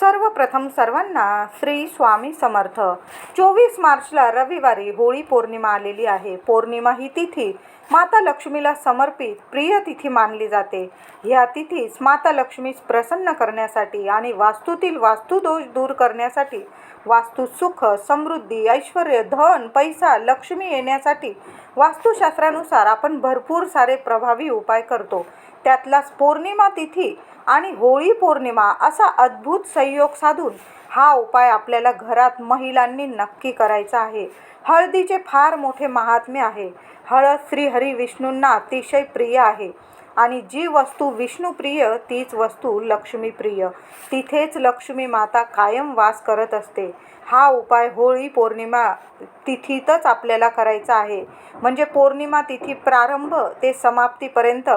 सर्वप्रथम सर्वांना श्री स्वामी समर्थ. चोवीस मार्चला रविवारी होळी पौर्णिमा आलेली आहे. पौर्णिमा ही तिथी माता लक्ष्मीला समर्पित प्रिय तिथी मानली जाते. ह्या तिथीस माता लक्ष्मीस प्रसन्न करण्यासाठी आणि वास्तूतील वास्तुदोष दूर करण्यासाठी वास्तू सुख समृद्धी ऐश्वर धन पैसा लक्ष्मी येण्यासाठी वास्तुशास्त्रानुसार आपण भरपूर सारे प्रभावी उपाय करतो. त्यातलाच पौर्णिमा तिथी आणि होळी पौर्णिमा असा अद्भुत संयोग साधून हा उपाय आपल्याला घरात महिलांनी नक्की करायचा आहे. हळदीचे फार मोठे महात्म्य आहे. हळद श्री हरी विष्णूंना अतिशय प्रिय आहे. आणि जी वस्तू विष्णुप्रिय तीच वस्तू लक्ष्मीप्रिय. तिथेच लक्ष्मी माता कायम वास करत असते. हा उपाय होळी पौर्णिमा तिथीतच आपल्याला करायचा आहे. म्हणजे पौर्णिमा तिथी प्रारंभ ते समाप्तीपर्यंत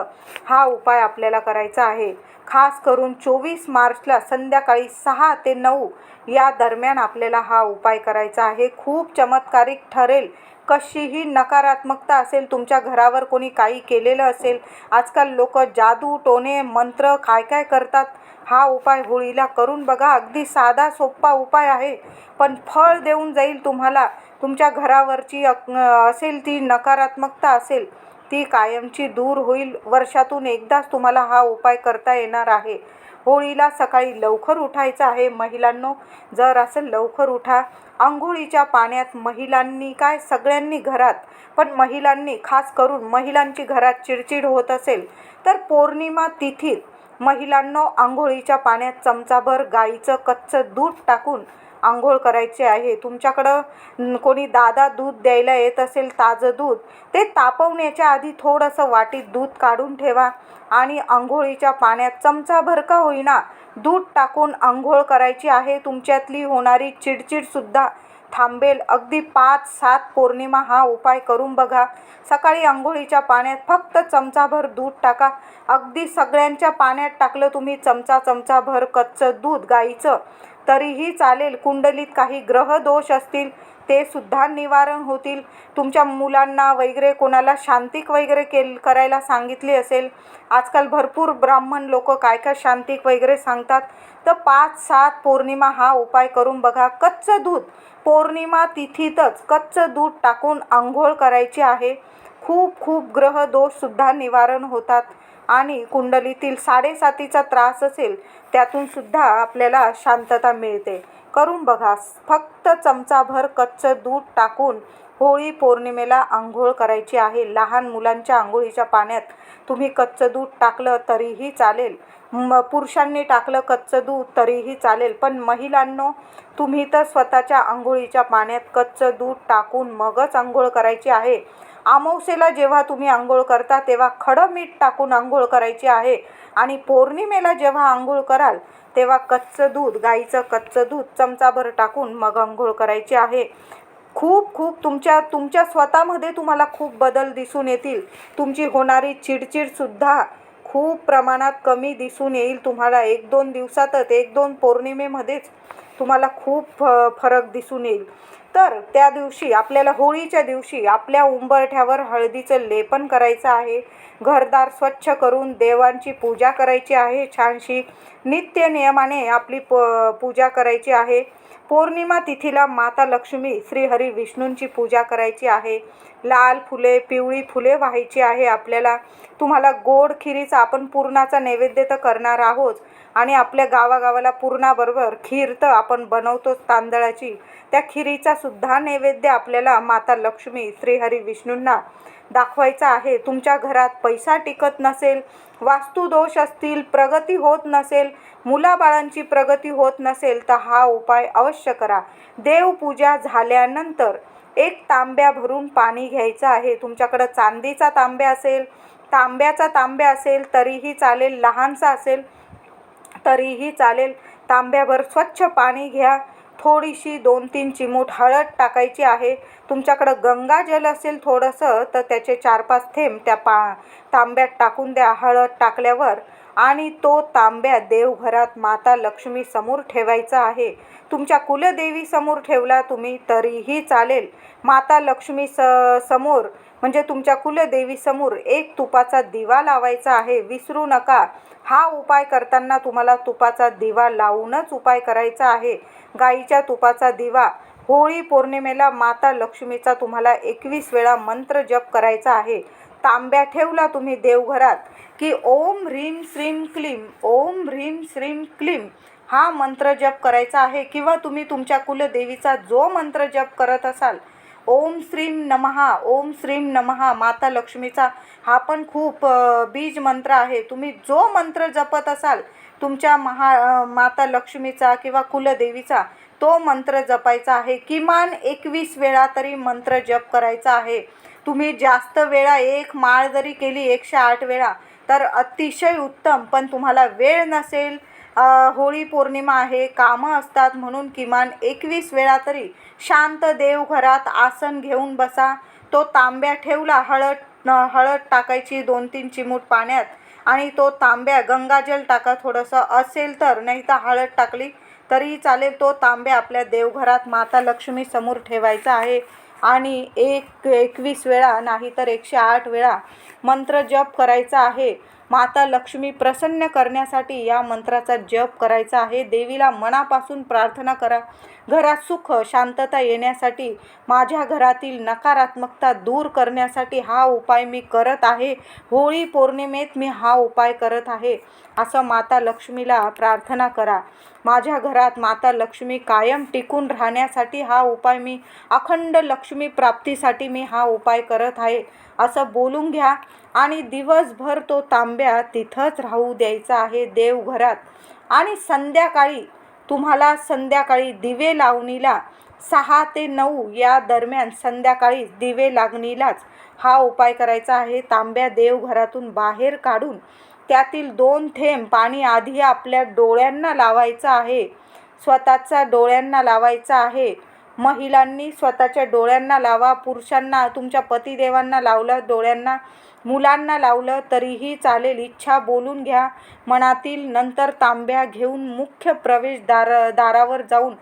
हा उपाय आपल्याला करायचा आहे. खास करून चोवीस मार्चला संध्याकाळी सहा ते नऊ या दरम्यान आपल्याला हा उपाय करायचा आहे. खूप चमत्कारिक ठरेल कशीही नकारात्मकता असेल तुमच्या घरावर कोणी काही केलेलं असेल आजकाल लोक जादू टोणे मंत्र काय काय करतात हा उपाय होळीला करून बघा. अगदी साधा सोपा उपाय आहे पण फळ देऊन जाईल तुम्हाला. तुमच्या घरावरची अक- असेल ती नकारात्मकता असेल ती कायमची दूर होईल. वर्षातून एकदाच तुम्हाला हा उपाय करता येणार आहे. होळीला सकाळी लवकर उठायचं आहे. महिलांनो जर असं लवकर उठा. आंघोळीच्या पाण्यात महिलांनी काय? सगळ्यांनी घरात. पण महिलांनी खास करून महिलांची घरात चिडचिड होत असेल तर पौर्णिमा तिथीत महिलांनो आंघोळीच्या पाण्यात चमचाभर गाईचं कच्चं दूध टाकून आंघोळ करायचे आहे. तुमच्याकडं कोणी दादा दूध द्यायला येत असेल ताजं दूध ते तापवण्याच्या आधी थोडंसं वाटीत दूध काढून ठेवा आणि आंघोळीच्या पाण्यात चमचाभर का होईना दूध टाकून आंघोळ करायची आहे. तुमच्यातली होणारी चिडचिडसुद्धा थांबेल. अगदी पाच सात पौर्णिमा हा उपाय करून बघा. सकाळी आंघोळीच्या पाण्यात फक्त चमचाभर दूध टाका. अगदी सगळ्यांच्या पाण्यात टाकलं तुम्ही चमचा चमचाभर कच्चं दूध गाईचं. तरीही चालेल. कुंडलीत काही ग्रह दोष असतील ते सुद्धा निवारण होतील. तुमच्या मुलांना वगैरे कोणाला शांतिक वगैरे केल करायला सांगितली असेल. आजकाल भरपूर ब्राह्मण लोक काय काय शांतिक वगैरे सांगतात. तर पाच सात पौर्णिमा हा उपाय करून बघा. कच्चं दूध पौर्णिमा तिथीतच कच्चं दूध टाकून आंघोळ करायची आहे. खूप खूप ग्रह दोषसुद्धा निवारण होतात. आणि कुंडलीतील साडेसातीचा त्रास असेल त्यातून सुद्धा आपल्याला शांतता मिळते. करून बघा. फक्त चमचाभर कच्चं दूध टाकून होळी पौर्णिमेला आंघोळ करायची आहे. लहान मुलांच्या आंघोळीच्या पाण्यात तुम्ही कच्चं दूध टाकलं तरीही चालेल. म पुरुषांनी टाकलं कच्चं दूध तरीही चालेल. पण महिलांनो तुम्ही तर स्वतःच्या आंघोळीच्या पाण्यात कच्चं दूध टाकून मगच आंघोळ करायची आहे. अमावस्येला जेव्हा तुम्ही आंघोळ करता तेव्हा खडं मीठ टाकून आंघोळ करायची आहे. आणि पौर्णिमेला जेव्हा आंघोळ कराल तेव्हा कच्चं दूध गाईचं कच्चं दूध चमचाभर टाकून मग आंघोळ करायची आहे. खूप खूप तुमच्या तुमच्या स्वतःमध्ये तुम्हाला खूप बदल दिसून येतील. तुमची होणारी चिडचिडसुद्धा खूप प्रमाणात कमी दिसून येईल तुम्हाला. एक दोन दिवसातच एक दोन पौर्णिमेमध्येच. तुम्हाला खूप फ फरक दिसून येईल. तर त्या दिवशी आपल्याला होळीच्या दिवशी आपल्या उंबरठ्यावर हळदीचं लेपन करायचं आहे. घरदार स्वच्छ करून देवांची पूजा करायची आहे. छानशी नित्य नियमाने आपली प पूजा करायची आहे. पौर्णिमा तिथीला माता लक्ष्मी श्रीहरी विष्णूंची पूजा करायची आहे. लाल फुले पिवळी फुले व्हायची आहे आपल्याला. तुम्हाला गोड खिरीचा आपण पूर्णाचा नैवेद्य तर करणार आहोत. आणि आपल्या गावागावाला पुरणाबरोबर खीर तर आपण बनवतोच तांदळाची. त्या खिरीचा सुद्धा नैवेद्य आपल्याला माता लक्ष्मी श्रीहरी विष्णूंना दाखवायचा आहे. तुमच्या घरात पैसा टिकत नसेल वास्तुदोष असतील प्रगती होत नसेल मुलाबाळांची प्रगती होत नसेल तर हा उपाय अवश्य करा. देवपूजा झाल्यानंतर एक तांब्या भरून पाणी घ्यायचं आहे. तुमच्याकडं चांदीचा तांब्या असेल तांब्याचा तांब्या असेल तरीही चालेल लहानसा असेल तरीही चालेल. तांब्याभर स्वच्छ पाणी घ्या. थोडीशी दोन तीन चिमूट हळद टाकायची आहे. तुमच्याकडं गंगाजल असेल थोडंसं तर त्याचे चार पाच थेंब त्या पा तांब्यात टाकून द्या. हळद टाकल्यावर आणि तो तांब्या देवघरात माता लक्ष्मी समोर ठेवायचा आहे. तुमच्या कुलदेवी समोर ठेवला तुम्ही तरीही चालेल. माता लक्ष्मी स समोर म्हणजे तुमच्या कुलदेवी समोर एक तुपाचा दिवा लावायचा आहे. विसरू नका. हा उपाय करताना तुम्हाला तुपाचा दिवा लावूनच उपाय करायचा आहे. गाईच्या तुपाचा दिवा होळी पौर्णिमेला माता लक्ष्मीचा तुम्हाला एकवीस वेळा मंत्र जप करायचा आहे. तांब्या ठेवला तुम्ही देवघरात की ओम ह्रीम श्रीम क्लीम ओम ह्रीम श्रीम क्लीम हा मंत्र जप करायचा आहे. किंवा तुम्ही तुमच्या कुलदेवीचा जो मंत्र जप करत असाल ओम श्रीम नमहा ओम श्रीम नमहा माता लक्ष्मीचा हा पण खूप बीज मंत्र आहे. तुम्ही जो मंत्र जपत असाल तुमच्या महा माता लक्ष्मीचा किंवा कुलदेवीचा तो मंत्र जपायचा आहे. किमान एकवीस वेळा तरी मंत्र जप करायचा आहे. तुम्ही जास्त वेळा एक माळ जरी केली एकशे आठ वेळा तर अतिशय उत्तम. पण तुम्हाला वेळ नसेल होळी पौर्णिमा आहे कामं असतात म्हणून किमान एकवीस वेळा तरी शांत देवघरात आसन घेऊन बसा. तो तांब्या ठेवला हळद हळद टाकायची दोन तीन चिमूट पाण्यात आणि तो तांब्या गंगाजल टाका थोडंसं. असेल तर नाही तर हळद टाकली तरीही चालेल. तो तांब्या आपल्या देवघरात माता लक्ष्मी समोर ठेवायचा आहे. आणि एक एकवीस वेळा नाही तर एकशे आठ वेळा मंत्र जप करायचा आहे. माता लक्ष्मी प्रसन्न करण्यासाठी या मंत्राचा जप करायचा आहे. देवीला मनापासून प्रार्थना करा. घरात सुख शांतता येण्यासाठी माझ्या घरातील नकारात्मकता दूर करण्यासाठी हा उपाय मी करत आहे. होळी पौर्णिमेत मी हा उपाय करत आहे. असं माता लक्ष्मीला प्रार्थना करा. माझ्या घरात माता लक्ष्मी कायम टिकून राहण्यासाठी हा उपाय मी अखंड लक्ष्मी प्राप्तीसाठी मी हा उपाय करत आहे. असं बोलून घ्या आणि दिवसभर तो तांब्या तिथंच राहू द्यायचा आहे देवघरात. आणि संध्याकाळी तुम्हाला संध्याकाळी दिवे लावणीला सहा ते नऊ या दरम्यान संध्याकाळी दिवे लागणीलाच हा उपाय करायचा आहे. तांब्या देवघरातून बाहेर काढून त्यातील दोन थेंब पाणी आधी आपल्या डोळ्यांना लावायचं आहे. स्वतःचा डोळ्यांना लावायचा आहे. महिलांनी स्वतःच्या डोळ्यांना लावा. पुरुषांना तुमच्या पतिदेवांना लावलं डोळ्यांना मुलांना लावलं तरीही चालेल. इच्छा बोलून घ्या. मनातील नंतर तांब्या घेऊन मुख्य प्रवेशदार दारावर जाऊन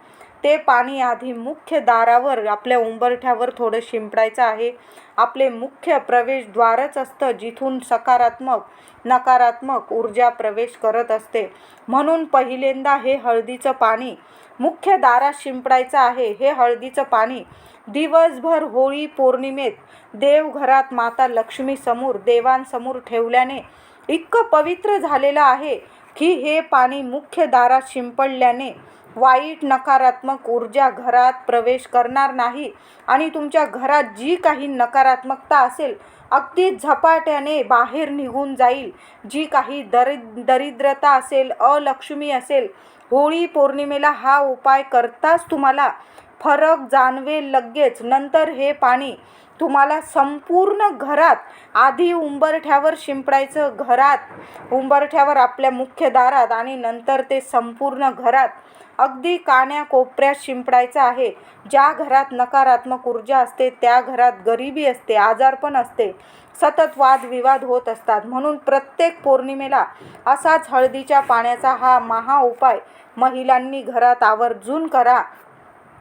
ते पाणी आधी मुख्य दारावर आपल्या उंबरठ्यावर थोडं शिंपडायचं आहे. आपले मुख्य प्रवेशद्वारच असतं जिथून सकारात्मक नकारात्मक ऊर्जा प्रवेश करत असते. म्हणून पहिल्यांदा हे हळदीचं पाणी मुख्य दारात शिंपडायचं आहे. हे हळदीचं पाणी दिवसभर होळी पौर्णिमेत देवघरात माता लक्ष्मीसमोर देवांसमोर ठेवल्याने इतकं पवित्र झालेलं आहे की हे पाणी मुख्य दारात शिंपडल्याने वाईट नकारात्मक ऊर्जा घरात प्रवेश करणार नाही आणि तुमच्या घरात जी काही नकारात्मकता असेल अगदी झपाट्याने बाहेर निघून जाईल. जी काही दरि दरिद्रता असेल अलक्ष्मी असेल होळी पौर्णिमेला हा उपाय करताच तुम्हाला फरक जाणवेल लगेच. नंतर हे पाणी तुम्हाला संपूर्ण घरात आधी उंबरठ्यावर शिंपडायचं घरात उंबरठ्यावर आपल्या मुख्य दारात आणि नंतर ते संपूर्ण घरात अगदी कान्या कोपऱ्यात शिंपडायचं आहे. ज्या घरात नकारात्मक ऊर्जा असते त्या घरात गरिबी असते आजारपण असते सतत वादविवाद होत असतात. म्हणून प्रत्येक पौर्णिमेला असाच हळदीच्या पाण्याचा हा महा उपाय महिलांनी घरात आवर्जून करा.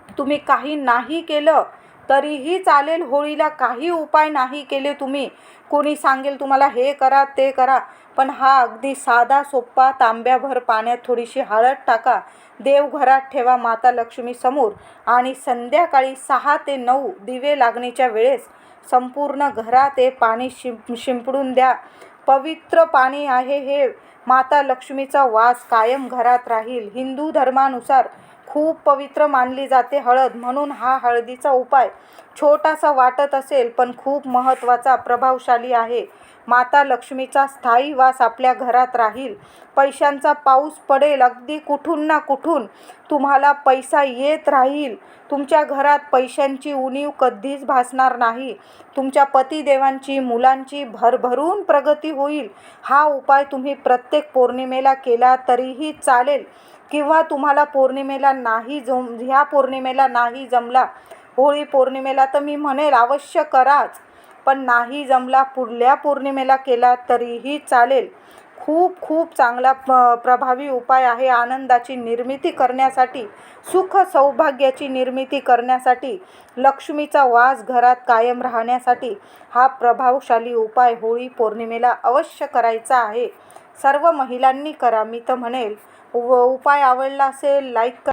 तुम्ही काही नाही केलं तरीही चालेल होळीला काही उपाय नाही केले तुम्ही. कोणी सांगेल तुम्हाला हे करा ते करा. पण हा अगदी साधा सोप्पा तांब्याभर पाण्यात थोडीशी हळद टाका. देवघरात ठेवा माता लक्ष्मी समोर. आणि संध्याकाळी सहा ते नऊ दिवे लागणीच्या वेळेस संपूर्ण घरात हे पाणी शिंप शिंपडून द्या. पवित्र पाणी आहे हे. माता लक्ष्मीचा वास कायम घरात राहील. हिंदू धर्मानुसार खूप पवित्र मानली जाते हळद म्हणून हा हळदीचा उपाय छोटासा वाटत असेल पण खूप महत्त्वाचा प्रभावशाली आहे. माता लक्ष्मीचा स्थायी वास आपल्या घरात राहील. पैशांचा पाऊस पडेल अगदी कुठून ना कुठून तुम्हाला पैसा येत राहील. तुमच्या घरात पैशांची उणीव कधीच भासणार नाही. तुमच्या पतिदेवांची मुलांची भरभरून प्रगती होईल. हा उपाय तुम्ही प्रत्येक पौर्णिमेला केला तरीही चालेल. किंवा तुम्हाला पौर्णिमेला नाही जम ह्या पौर्णिमेला नाही जमला होळी पौर्णिमेला तर मी म्हणेल अवश्य कराच. पण नाही जमला पुढल्या पौर्णिमेला केला तरीही चालेल. खूप खूप चांगला प्रभावी उपाय आहे आनंदाची निर्मिती करण्यासाठी सुख सौभाग्याची निर्मिती करण्यासाठी लक्ष्मीचा वास घरात कायम राहण्यासाठी हा प्रभावशाली उपाय होळी पौर्णिमेला अवश्य करायचा आहे. सर्व महिलांनी करा मी तर म्हणेल. व उपाय आवडला असेल लाईक करा.